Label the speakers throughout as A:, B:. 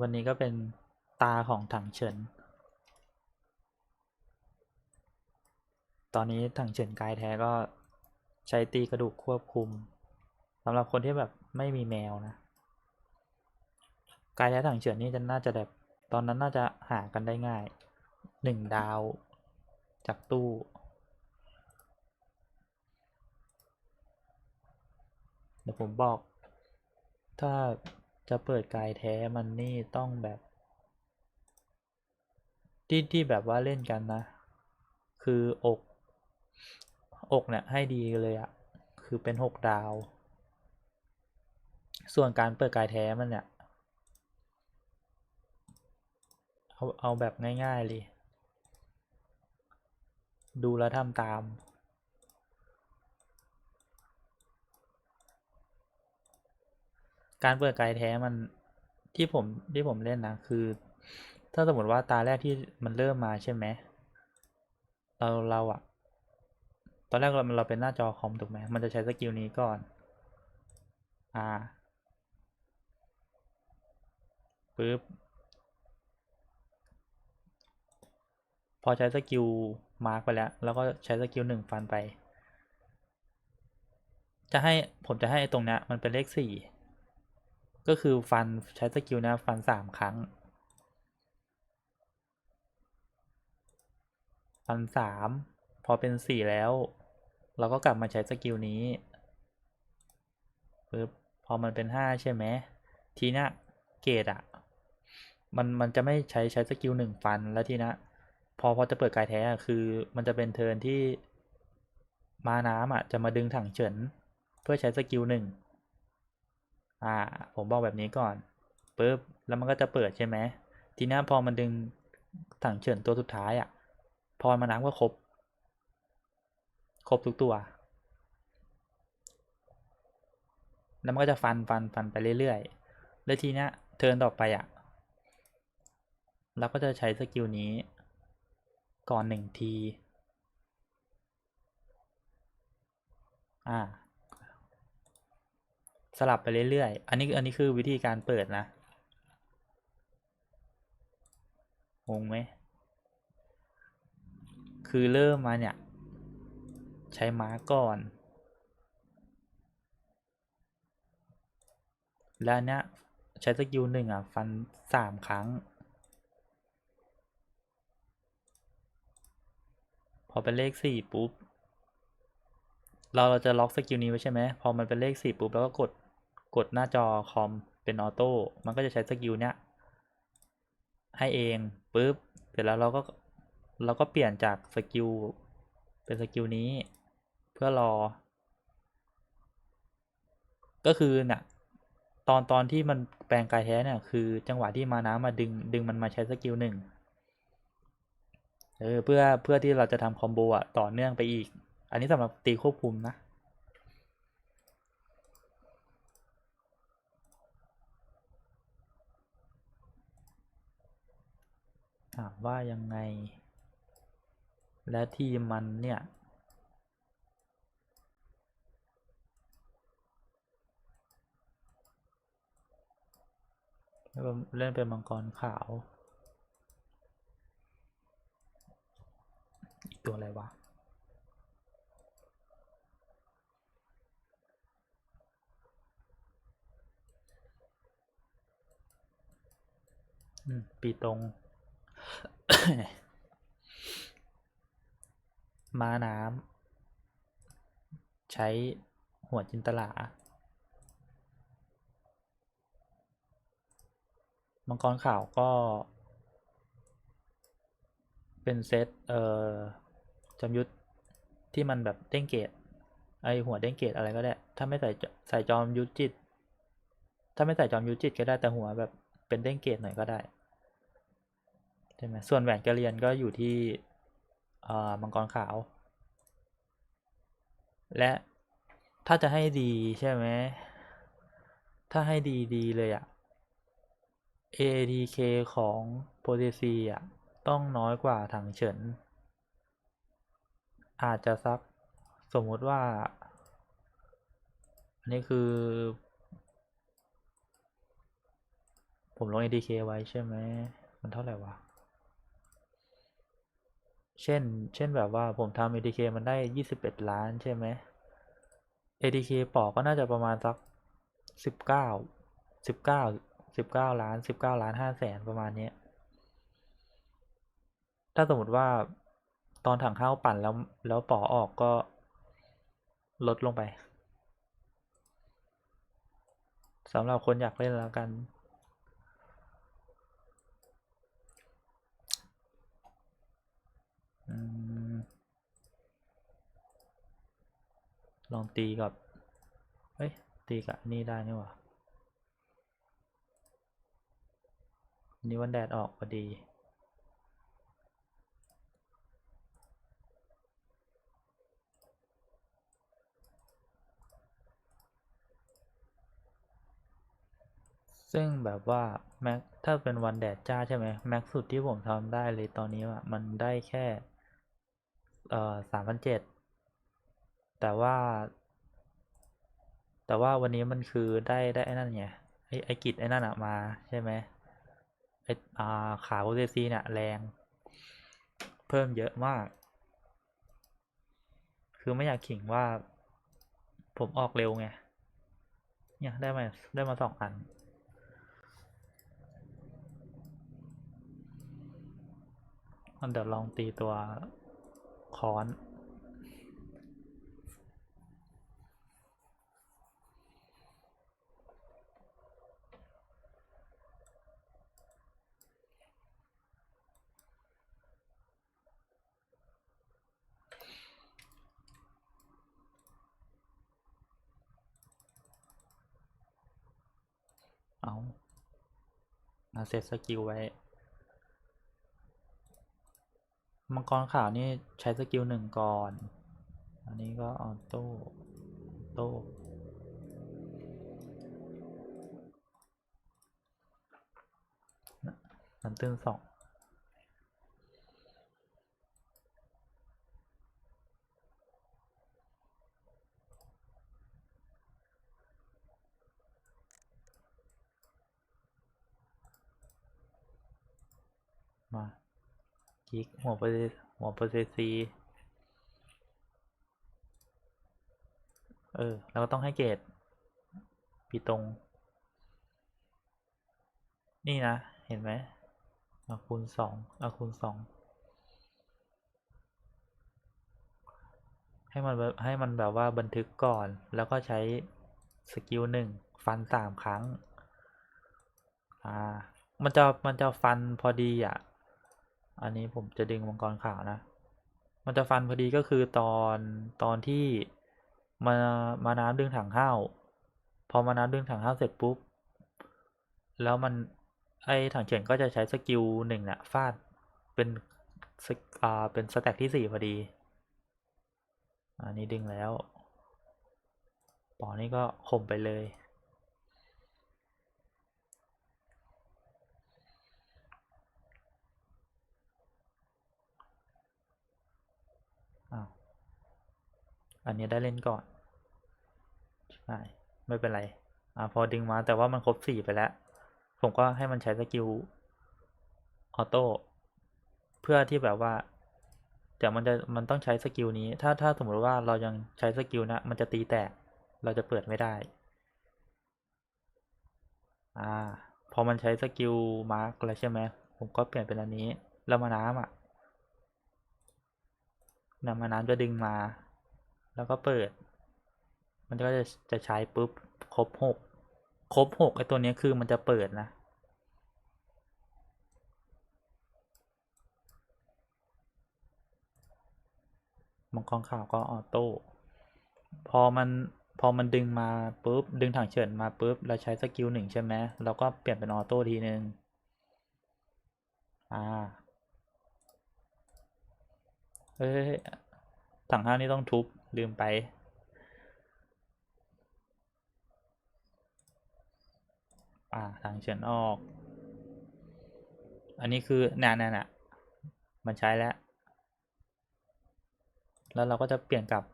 A: วันนี้ก็เป็นตาของถังเฉิน ตอนนี้ถังเฉินกายแท้ก็ใช้ตีกระดูกควบคุมสำหรับคนที่แบบไม่มีแมวนะ กายแท้ถังเฉินนี่จะน่าจะแบบตอนนั้นน่าจะหากันได้ง่ายหนึ่งดาวจากตู้เดี๋ยวผมบอก ถ้า จะเปิดกายแท้มันนี่ต้องแบบที่ที่แบบว่าเล่นกันนะ คืออกอกเนี่ยให้ดีเลยอะคือเป็นหกดาว ส่วนการเปิดกายแท้มันเนี่ยเอาเอาแบบง่ายๆเลย ดูแล้วทำตาม การเปิดกายแท้มันที่ผมที่ผมเล่นนะคือ ถ้าสมมติว่าตาแรกที่มันเริ่มมาใช่ไหมเราเราอะตอนแรกเราเราเป็นหน้าจอคอมถูกไหมมันจะใช้สกิลนี้ก่อน อ่าปึ๊บพอใช้สกิลมาร์กไปแล้ว แล้วก็ใช้สกิลหนึ่งฟันไป จะให้ผมจะให้ตรงเนี้ยมันเป็นเลขสี่ ก็คือฟันใช้สกิลนะฟันสามครั้ง ฟันสามพอเป็นสี่แล้ว เราก็กลับมาใช้สกิลนี้ปึ๊บพอมันเป็นห้าใช่ไหมทีนี้ยเกรดอะมันมันจะไม่ใช้ใช้สกิลหนึ่งฟันแล้วทีนะพอพอจะเปิดกายแท้อะคือมันจะเป็นเทิร์นที่มาน้ำอะจะมาดึงถังเฉิน เพื่อใช้สกิลหนึ่ง อ่า ผมบอกแบบนี้ก่อนปุ๊บแล้วมันก็จะเปิดใช่ไหมทีนี้พอมันดึงถังเฉินตัวสุดท้ายอะ่ะ พอมาน้ำก็ครบ ครบทุกตัว แล้วมันก็จะฟันฟันฟันไปเรื่อยๆ แล้วทีนี้เทิร์นต่อไปอะ่ะ เราก็จะใช้สกิลนี้ ก่อนหนึ่งที อ่า สลับไปเรื่อยๆ อันนี้อันนี้คือวิธีการเปิดนะงงไหม คือเริ่มมาเนี่ย ใช้ม้าก่อน แล้วเนี้ยใช้สกิลหนึ่งอะ ฟันสามครั้ง พอเป็นเลขสี่ปุ๊บ เราเราจะล็อกสกิลนี้ไว้ใช่ไหม พอมันเป็นเลขสี่ปุ๊บ แล้วก็กด กดหน้าจอคอมเป็นออโต้มันก็จะใช้สกิลเนี้ยให้เองปุ๊บเสร็จแล้วเราก็เราก็เปลี่ยนจากสกิลเป็นสกิลนี้เพื่อรอ ก็คือเนี่ยตอนตอนที่มันแปลงกายแท้เนี่ยคือจังหวะที่มาน้ำมาดึงดึงมันมาใช้สกิลหนึ่งเออเพื่อเพื่อที่เราจะทำคอมโบอะต่อเนื่องไปอีก อันนี้สำหรับตีควบคุมนะ ถามว่ายังไง และทีมมันเนี่ยเล่นเป็นมังกรขาว อีกตัวอะไรวะ อืม ปีตรง ม้าน้ำใช้หัวจินตลา มังกรขาวก็ เป็นเซตเอ่อจำยุทธที่มันแบบเด้งเกตไอหัวเด้งเกตอะไรก็ได้ ถ้าไม่ใส่ใส่จอมยุทธจิต ถ้าไม่ใส่จอมยุทธจิตก็ได้แต่หัวแบบเป็นเด้งเกตหน่อยก็ได้ ใช่ไหมส่วนแหวนกระเรียนก็อยู่ที่มังกรขาว และถ้าจะให้ดีใช่ไหม ถ้าให้ดีดีเลยอะ ATK ของโปรเตซีอะต้องน้อยกว่าถังเฉิน อาจจะสักสมมติว่า อันนี้คือ ผมลง ADK ไว้ใช่ไหม มันเท่าไหร่วะ เช่น เช่นแบบว่าผมทำ ADK มันได้ 21 ล้านใช่ไหม ADK ปอกก็น่าจะประมาณสัก 19 19 19 ล้าน 19 ล้าน5แสนประมาณนี้ ถ้าสมมติว่าตอนถังข้าวปั่นแล้วแล้วปอออกก็ลดลงไปสำหรับคนอยากเล่นแล้วกัน อืม ลองตีกับ เฮ้ย ตีกับนี่ได้นี่หว่านนี้วันแดดออกพอดี ซึ่งแบบว่าแม็กถ้าเป็นวันแดดจ้าใช่ไหมแม็กสุดที่ผมทำได้เลยตอนนี้ว่ามันได้แค่ เอ่อสามพันเจ็ดแต่ว่า แต่ว่าวันนี้มันคือได้ได้ไอ้นั่นไงไอ้ไอ้กิจไอ้นั่นอะมาใช่ไหมไอ้อ่าขาโอเซซีเนี่ยแรง เพิ่มเยอะมาก คือไม่อยากขิงว่า ผมออกเร็วไงเนี่ยได้มาได้มาสองอันมันเดี๋ยวลองตีตัว ค้อน เอามาเซตสกิลไว้ มังกรขาวนี่ใช้สกิลหนึ่งก่อน อันนี้ก็ออโต้โต้น้ำตื้นสองมา กิกหัวเปอร์เซหัวเปรเซซีเออแล้วก็ต้องให้เกรดปีตรง นี่นะ เห็นไหมเอาคูณสองเอาคูณสองให้มันให้มันแบบว่าบันทึกก่อนแล้วก็ใช้สกิลหนึ่งฟันสามครั้ง อ่า มันจะมันจะฟันพอดีอะ อันนี้ผมจะดึงมังกรขาวนะ มันจะฟันพอดีก็คือตอนตอนที่มามาน้ำดึงถังข้าวพอมาน้ำดึงถังข้าวเสร็จปุ๊บ แล้วมันไอถังเฉินก็จะใช้สกิลหนึ่งน่ะฟาดเป็นสอ่าเป็นสแต็กที่สี่พอดี อันนี้ดึงแล้วปอนี่ก็ข่มไปเลย อันนี้ได้เล่นก่อนใช่ไม่เป็นไรอ่าพอดึงมาแต่ว่ามันครบสี่ไปแล้ว ผมก็ให้มันใช้สกิลออโต้เพื่อที่แบบว่าเดี๋ยวมันจะมันต้องใช้สกิลนี้ ถ้าถ้าสมมติว่าเรายังใช้สกิลนะมันจะตีแตก เราจะเปิดไม่ได้ อ่า พอมันใช้สกิลมาร์กแล้วใช่ไหมผมก็เปลี่ยนเป็นอันนี้แล้วมาน้ำอะนำมาน้ำจะดึงมา แล้วก็เปิด มันก็จะจะใช้ปุ๊บครบหกครบหกไอตัวนี้คือมันจะเปิดนะมังกรขาวก็ออโต้พอมันพอมันดึงมาปุ๊บดึงถังเฉินมาปุ๊บเราใช้สกิลหนึ่งใช่ไหมเราก็เปลี่ยนเป็นออโต้ทีหนึ่งอ่าเฮ้ย ถังห้านี่ต้องทุบ ลืมไป อ่าทางเฉือนออก อันนี้คือน่น่น่ะมันใช้แล้ว แล้วเราก็จะเปลี่ยนกลับ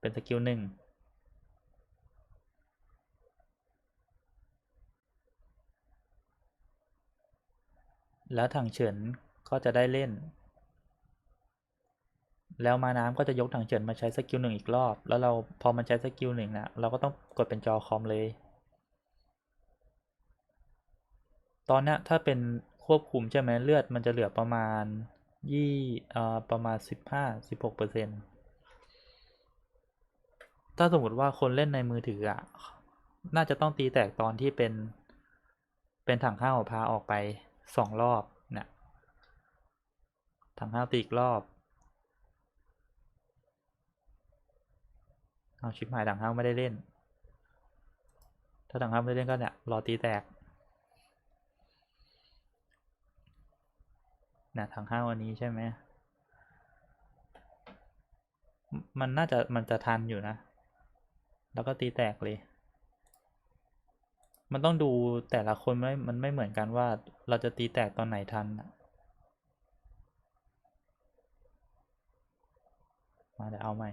A: เป็นสกิลหนึ่งแล้วถังเฉินก็จะได้เล่น แล้วมาน้ำก็จะยกถังเฉินมาใช้สกิลหนึ่งอีกรอบ แล้วเราพอมันใช้สกิลหนึ่งนะเราก็ต้องกดเป็นจอคอมเลย ตอนนี้ถ้าเป็นควบคุมใช่ไหมเลือดมันจะเหลือประมาณยี่เอ่อประมาณสิบห้าสิบหกเปอร์เซ็นต์ถ้าสมมติว่าคนเล่นในมือถืออะ น่าจะต้องตีแตกตอนที่เป็น เป็นถังข้าวพาออกไปสองรอบเนี่ยถังข้าวตีอีกรอบ เอาชิปหายถังข้าไม่ได้เล่น ถ้าถังข้าไม่ได้เล่นก็เนี่ยรอตีแตกนี่ยถังข้าวันนี้ใช่ไหมมันน่าจะมันจะทันอยู่นะ แล้วก็ตีแตกเลย มันต้องดูแต่ละคนไม่มันไม่เหมือนกันว่าเราจะตีแตกตอนไหนทันน่ะมาเดี๋ยวเอาใหม่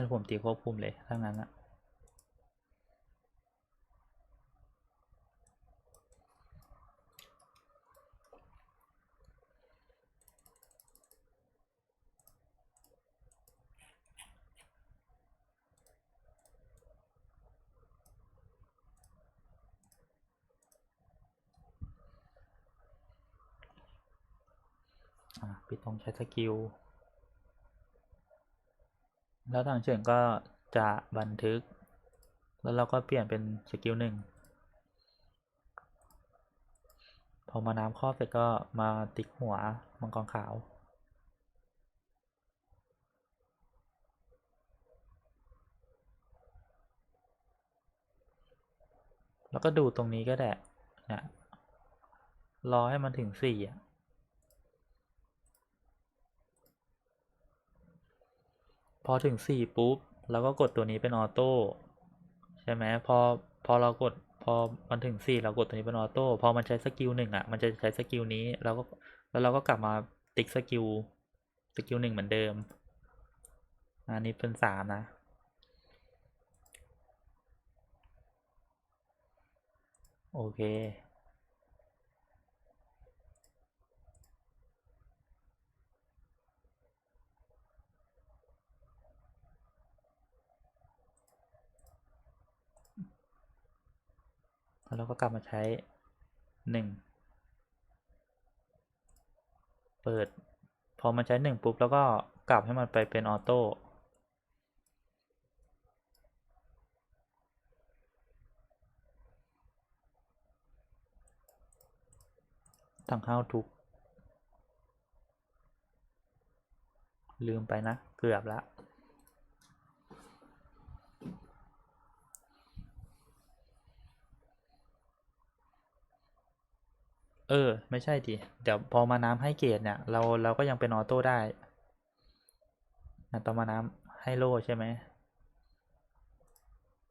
A: ให้ผมตีควบคุมเลยถ้างั้นอะอะพี่ต้องใช้สกิล แล้วทางเฉินก็จะบันทึก แล้วเราก็เปลี่ยนเป็นสกิลหนึ่งพอมาน้ำครอบเสร็จก็มาติ๊กหัวมังกรขาวแล้วก็ดูตรงนี้ก็ได้นี่ยรอให้มันถึงสี่อะ อถึงสี่ปุ๊บเราก็กดตัวนี้เป็นออโต้ใช่ไหมพอพอเรากดพอมันถึงสี่เรากดตัวนี้เป็นออโต้พอมันใช้สกิลหนึ่งอะมันจะใช้สกิลนี้แล้วก็แล้วเราก็กลับมาติ๊กสกิลสกิลหนึ่งเหมือนเดิม อันนี้เป็นสามนะโอเค แล้วเราก็กลับมาใช้หนึ่งเปิด พอมันใช้หนึ่งปุ๊บ แล้วก็กลับให้มันไปเป็นออโต้ตั้งเข้าทุกลืมไปนะ เกือบละ เออ ไม่ใช่ดิเดี๋ยวพอมาน้ำให้เกรดเนี่ย เราเราก็ยังเป็นออโต้ได้นะตอนมาน้ำให้โล่ใช่ไหม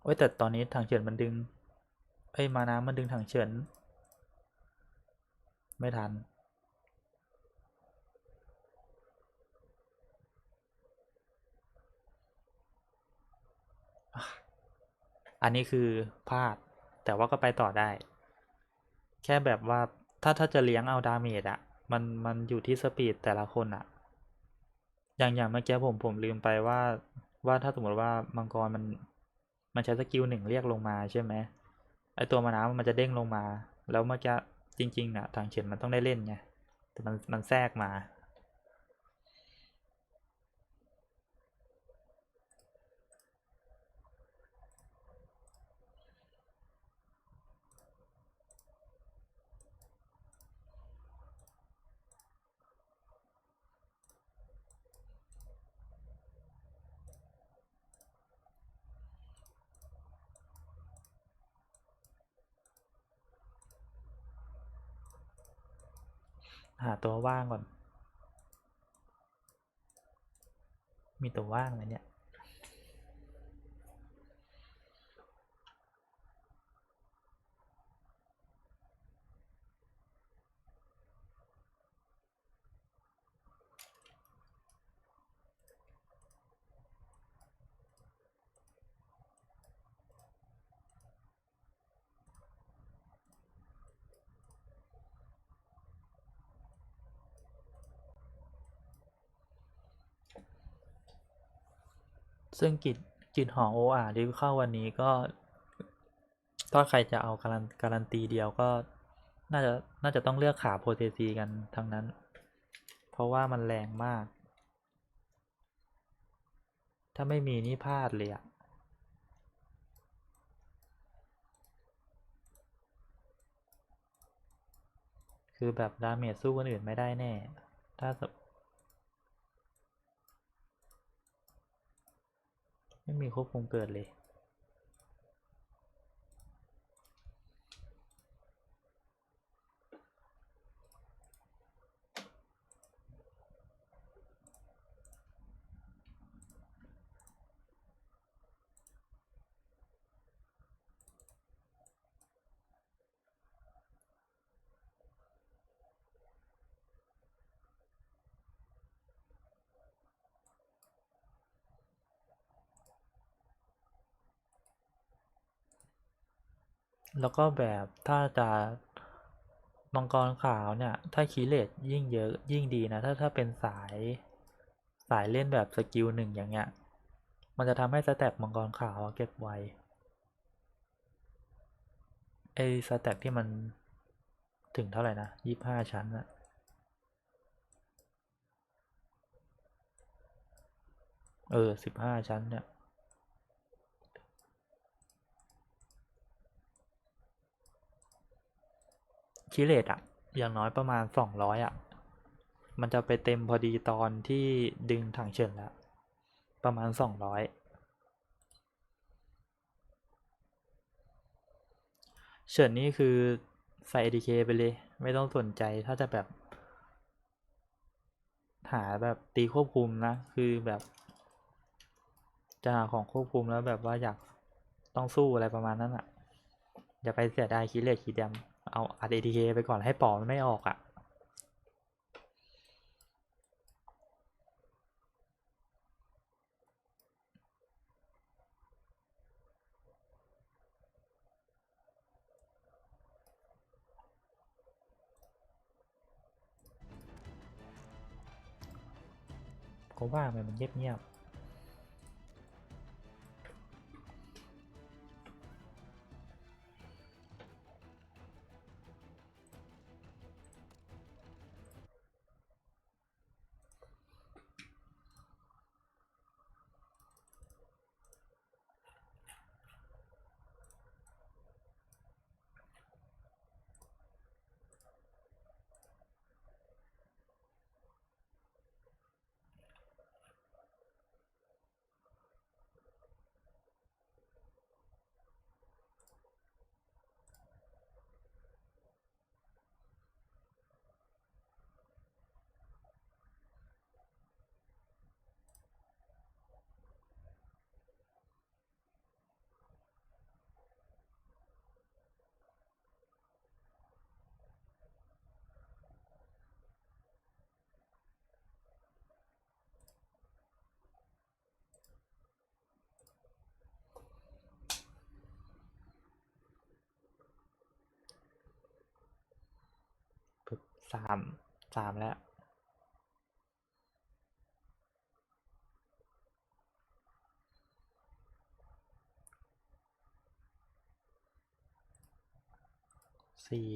A: โอ้ยแต่ตอนนี้ถังเฉินมันดึงเอ้ยมาน้ำมันดึงถังเฉินไม่ทันอันนี้คือพลาดแต่ว่าก็ไปต่อได้ แค่แบบว่า ถ้าถ้าจะเลี้ยงเอาดาเมจอะมันมันอยู่ที่สปีดแต่ละคนอะอย่างอย่างเมื่อกี้ผมผมลืมไปว่าว่าถ้าสมมติว่ามังกรมันมันใช้สกิลหนึ่งเรียกลงมาใช่ไหมไอตัวมาน้ำมันจะเด้งลงมา แล้วเมื่อกี้จริงๆอะทางเฉียนมันต้องได้เล่นไงแต่มันมันแทรกมา หาตัวว่างก่อน มีตัวว่างไหมเนี่ย ซึ่งกิจกิจหอโออาที่เข้าวันนี้ก็ถ้าใครจะเอาการันการันตีเดียวก็น่าจะน่าจะต้องเลือกขาโพเทซีกันทั้งนั้น เพราะว่ามันแรงมาก ถ้าไม่มีนี่พลาดเลยอะคือแบบดาเมจสู้คนอื่นไม่ได้แน่ ถ้า ไม่มีควบคุมเกิดเลย แล้วก็แบบถ้าจะมังกรขาวเนี่ย ถ้าคีเลตยิ่งเยอะยิ่งดีนะ ถ้าถ้าเป็นสายสายเล่นแบบสกิลหนึ่งอย่างเงี้ย มันจะทำให้สแต็กมังกรขาวเก็บไวไอสแต็กที่มันถึงเท่าไหร่นะยี่ห้าชั้นอะเออสิบห้าชั้นเนี่ย คิเลตอะอย่างน้อยประมาณสองร้อยอะมันจะไปเต็มพอดีตอนที่ดึงถังเฉินแล้ว ประมาณสองร้อยเฉินนี่คือใส่ ADK ไปเลย ไม่ต้องสนใจถ้าจะแบบ หาแบบตีควบคุมนะ คือแบบ จะหาของควบคุมแล้วแบบว่าอยากต้องสู้อะไรประมาณนั้นอะอย่าไปเสียดายคิเลตคีเดม เอาอัด ATK ไปก่อนให้ปอมันไม่ออกอะ่ะก็ว่ามันเงียบปึ๊บ สามสามแล้ว สี่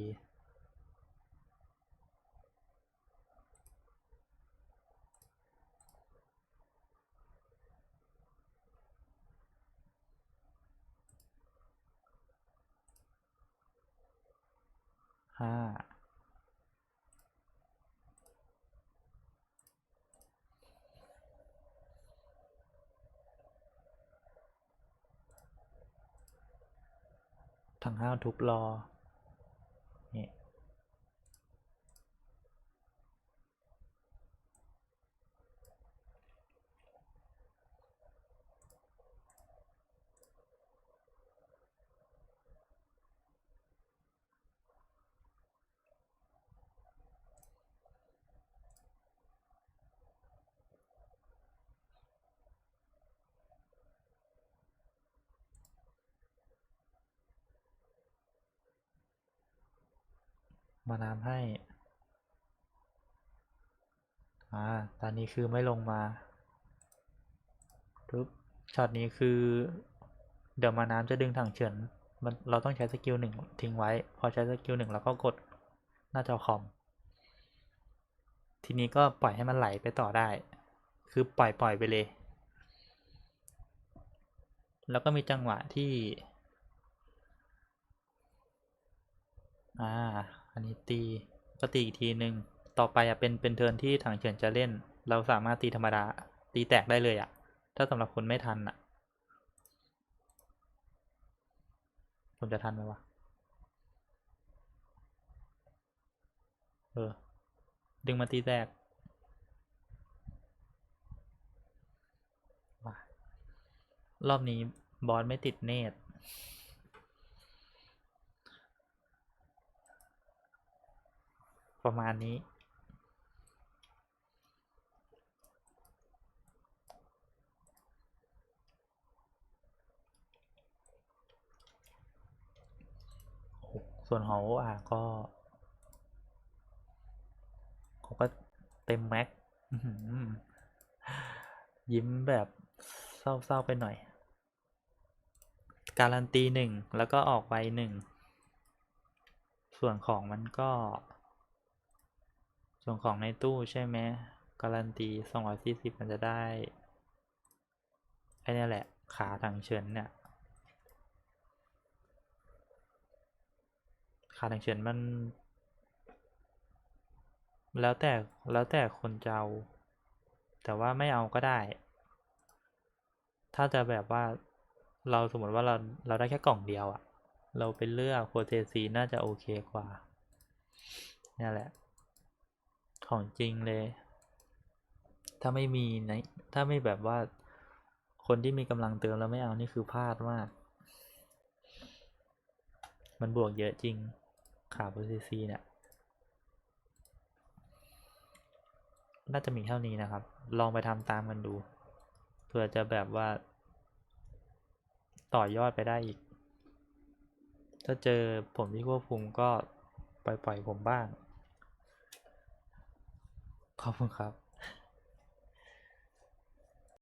A: ห้า ทั้งห้าทุบรอ นี่ มาน้ำให้อ่าตอนนี้คือไม่ลงมาปึ๊บช็อตนี้คือ เดี๋ยวมาน้ำจะดึงถังเฉินมันเราต้องใช้สกิลหนึ่งทิ้งไว้ พอใช้สกิลหนึ่งแล้วก็กดหน้าจอคอม ทีนี้ก็ปล่อยให้มันไหลไปต่อได้ คือปล่อยปล่อยไปเลย แล้วก็มีจังหวะที่ อ่า อันนี้ตีก็ตีอีกทีหนึ่งต่อไปอะเป็นเป็นเทิร์นที่ถังเฉินจะเล่น เราสามารถตีธรรมดา ตีแตกได้เลยอะ ถ้าสำหรับคนไม่ทันอะผมจะทันไหมวะ เออ ดึงมาตีแตกมารอบนี้บอสไม่ติดเนต ประมาณนี้ ส่วนของโอาก็เขาก็เต็มแม็กยิ้มแบบเศร้า ๆ ไปหน่อย การันตีหนึ่งแล้วก็ออกไปหนึ่ง ส่วนของมันก็ ส่วนของในตู้ใช่ไหมการันตีสองร้อยสี่สิบมันจะได้ไอ้นี่แหละ ขาถังเฉินเนี่ย ขาถังเฉินมัน แล้วแต่แล้วแต่คนจะเอา แต่ว่าไม่เอาก็ได้ ถ้าจะแบบว่าเราสมมติว่าเราเราได้แค่กล่องเดียวอะเราไปเลือกโปรเทซีน่าจะโอเคกว่านี่แหละ ของจริงเลย ถ้าไม่มีในถ้าไม่แบบว่า คนที่มีกำลังเติมแล้วไม่เอานี่คือพลาดมาก มันบวกเยอะจริงขาโปรเทซีเนี่ย น่าจะมีเท่านี้นะครับ ลองไปทำตามกันดูเผื่อจะแบบว่า ต่อยอดไปได้อีก ถ้าเจอผมที่ควบคุมก็ปล่อยๆผมบ้าง ขอบคุณครับ